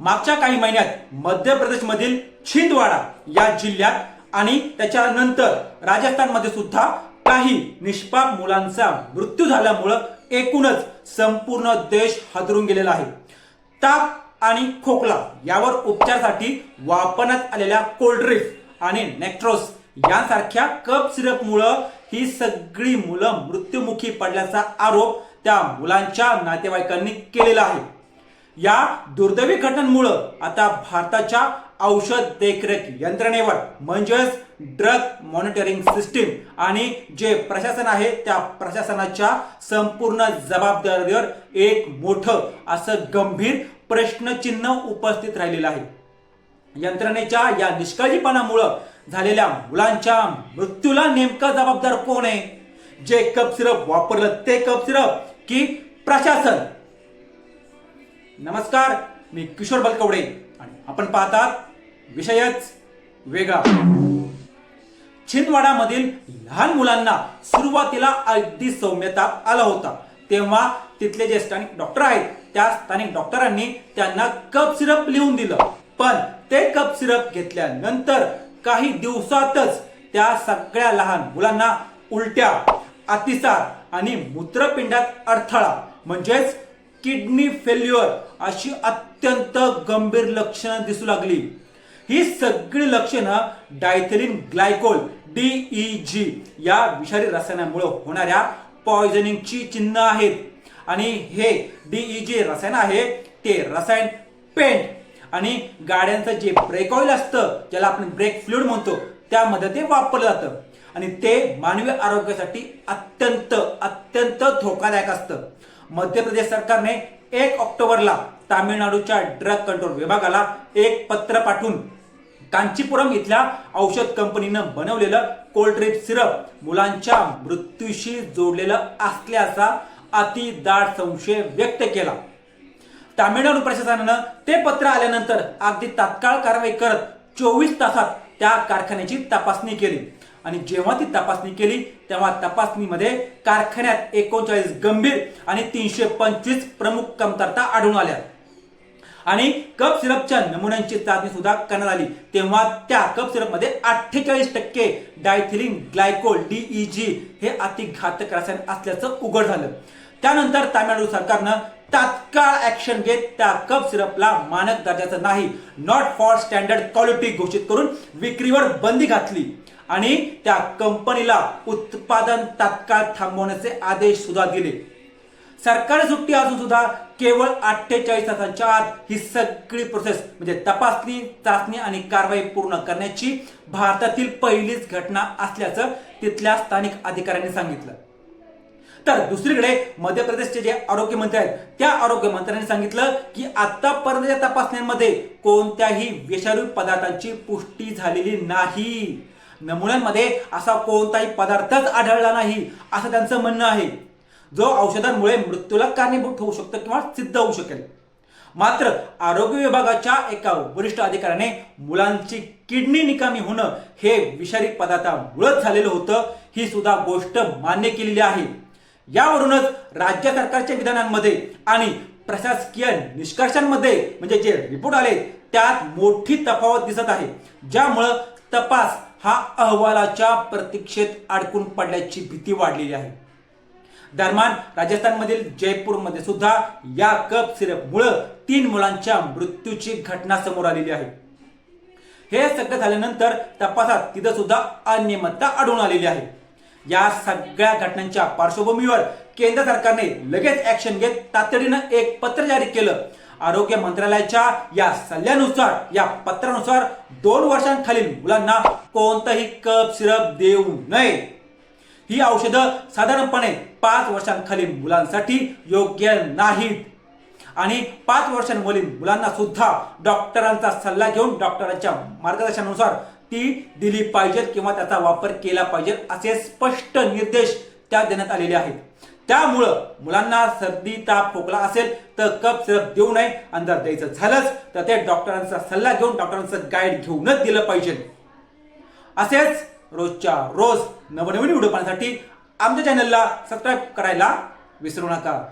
मागच्या काही महिन्यात मध्य प्रदेशमधील छिंदवाडा या जिल्ह्यात आणि त्याच्यानंतर राजस्थानमध्ये सुद्धा काही निष्पाप मुलांचा मृत्यू झाल्यामुळं एकूणच संपूर्ण देश हादरून गेलेला आहे. ताप आणि खोकला यावर उपचारासाठी वापरण्यात आलेल्या कोल्ड्रिंक्स आणि नेक्ट्रोस यांसारख्या कप सिरपमुळं ही सगळी मुलं मृत्युमुखी पडल्याचा आरोप त्या मुलांच्या नातेवाईकांनी केलेला आहे. या दुर्दैवी घटनांमुळं आता भारताच्या औषध देखरेख यंत्रणेवर म्हणजेच ड्रग मॉनिटरिंग सिस्टीम आणि जे प्रशासन आहे त्या प्रशासनाच्या संपूर्ण जबाबदारीवर एक मोठं असं गंभीर प्रश्नचिन्ह उपस्थित राहिलेलं आहे. यंत्रणेच्या या निष्काळजीपणामुळं झालेल्या मुलांच्या मृत्यूला नेमका जबाबदार कोण आहे? जे कप सिरप वापरलं ते कप सिरप की प्रशासन? नमस्कार मी किशोर बलकवडे आणि आपण पाहतात विषयच वेगळा. छिंदवाडामधील लहान मुलांना सुरुवातीला अगदी सौम्यता आला होता. तेव्हा तिथले जे स्थानिक डॉक्टर आहेत त्या स्थानिक डॉक्टरांनी त्यांना कप सिरप लिहून दिलं. पण ते कप सिरप घेतल्यानंतर काही दिवसातच त्या सगळ्या लहान मुलांना उलट्या अतिसार आणि मूत्रपिंडात अडथळा म्हणजेच किडनी फेल्युअर अशी अत्यंत गंभीर लक्षणं दिसू लागली. ही सगळी लक्षणं डायथेलिन ग्लायकोल डीईजी या विषारी रसायनामुळे होणाऱ्या पॉयझनिंगची चिन्ह आहेत. आणि हे डीईजी रसायन आहे ते रसायन पेंट. आणि गाड्यांचं जे ब्रेक ऑइल असतं ज्याला आपण ब्रेक फ्लुइड म्हणतो त्यामध्ये ते वापरलं जातं. आणि ते मानवी आरोग्यासाठी अत्यंत अत्यंत धोकादायक असतं. मध्य प्रदेश सरकारने एक ऑक्टोबरला तामिळनाडूच्या ड्रग कंट्रोल विभागाला एक पत्र पाठवून कांचीपुरम इथल्या औषध कंपनीनं बनवलेलं कोल्ड्रिप सिरप मुलांच्या मृत्यूशी जोडलेलं असल्याचा अतिदाट संशय व्यक्त केला. तामिळनाडू प्रशासनानं ते पत्र आल्यानंतर अगदी तात्काळ कारवाई करत चोवीस तासात त्या कारखान्याची तपासणी केली. आणि जेव्हा ती तपासणी केली तेव्हा तपासणीमध्ये कारखान्यात एकोणचाळीस गंभीर आणि तीनशे पंचवीस प्रमुख कमतरता आढळून आल्या. आणि कप सिरपच्या नमुन्यांची चाचणी सुद्धा करण्यात आली. तेव्हा त्या कप सिरपमध्ये अठ्ठेचाळीस टक्के डायथिलिन ग्लायकोल डीईजी हे अतिघातक रसायन असल्याचं उघड झालं. त्यानंतर तामिळनाडू सरकारनं तात्काळ ऍक्शन घेत त्या कप सिरपला मानक दर्जाचं नाही नॉट फॉर स्टँडर्ड क्वालिटी घोषित करून विक्रीवर बंदी घातली. आणि त्या कंपनीला उत्पादन तात्काळ थांबवण्याचे आदेश सुद्धा दिले. सरकारी सुट्टी असून सुद्धा केवळ अठ्ठेचाळीस तासांच्या आत ही सगळी प्रोसेस म्हणजे तपासणी चाचणी आणि कारवाई पूर्ण करण्याची भारतातील पहिलीच घटना असल्याचं तिथल्या स्थानिक अधिकाऱ्यांनी सांगितलं. तर दुसरीकडे मध्य प्रदेशचे जे आरोग्य मंत्री आहेत त्या आरोग्य मंत्र्यांनी सांगितलं की आतापर्यंतच्या तपासण्यांमध्ये कोणत्याही विषाणू पदार्थांची पुष्टी झालेली नाही. नमुन्यांमध्ये असा कोणताही पदार्थच आढळला नाही असं त्यांचं म्हणणं आहे. जो औषधांमुळे मृत्यूला कारणीभूत होऊ शकतो किंवा सिद्ध होऊ शकेल. मात्र आरोग्य विभागाच्या एका वरिष्ठ अधिकाऱ्याने मुलांची किडनी निकामी होणं हे विषारी पदार्थामुळेच झालेलं होतं ही सुद्धा गोष्ट मान्य केलेली आहे. यावरूनच राज्य सरकारच्या विधानांमध्ये आणि प्रशासकीय निष्कर्षांमध्ये म्हणजे जे रिपोर्ट आले त्यात मोठी तफावत दिसत आहे. ज्यामुळं तपास हा अहवालाच्या प्रतीक्षेत अडकून पडल्याची भीती वाढलेली आहे. दरम्यान राजस्थानमधील जयपूरमध्ये सुद्धा या कप सिरपमुळं तीन मुलांच्या मृत्यूची घटना समोर आलेली आहे. हे सगळं झाल्यानंतर तपासात तिथं सुद्धा अनियमितता आढळून आलेली आहे. या सगळ्या घटनांच्या पार्श्वभूमीवर केंद्र सरकारने लगेच ऍक्शन घेत तातडीनं एक पत्र जारी केलं. आरोग्य मंत्रालयाच्या या सल्ल्यानुसार या पत्रानुसार दोन वर्षांखालील मुलांना कोणतंही कप सिरप देऊ नये. ही औषधं साधारणपणे पाच वर्षांखालील मुलांसाठी योग्य नाहीत. आणि पाच वर्षांवरील मुलांना सुद्धा डॉक्टरांचा सल्ला घेऊन डॉक्टरांच्या मार्गदर्शनानुसार ती दिली पाहिजेत किंवा त्याचा वापर केला पाहिजे असे स्पष्ट निर्देश त्या देण्यात आलेले आहेत. त्यामुळं मुलांना सर्दी ताप खोकला असेल तर कप सिरप देऊ नये आणि जर द्यायचं झालंच तर ते डॉक्टरांचा सल्ला घेऊन डॉक्टरांचं गाईड घेऊनच दिलं पाहिजे. असेच रोजच्या रोज नवनवीन व्हिडिओ पाहण्यासाठी आमच्या चॅनलला सबस्क्राईब करायला विसरू नका.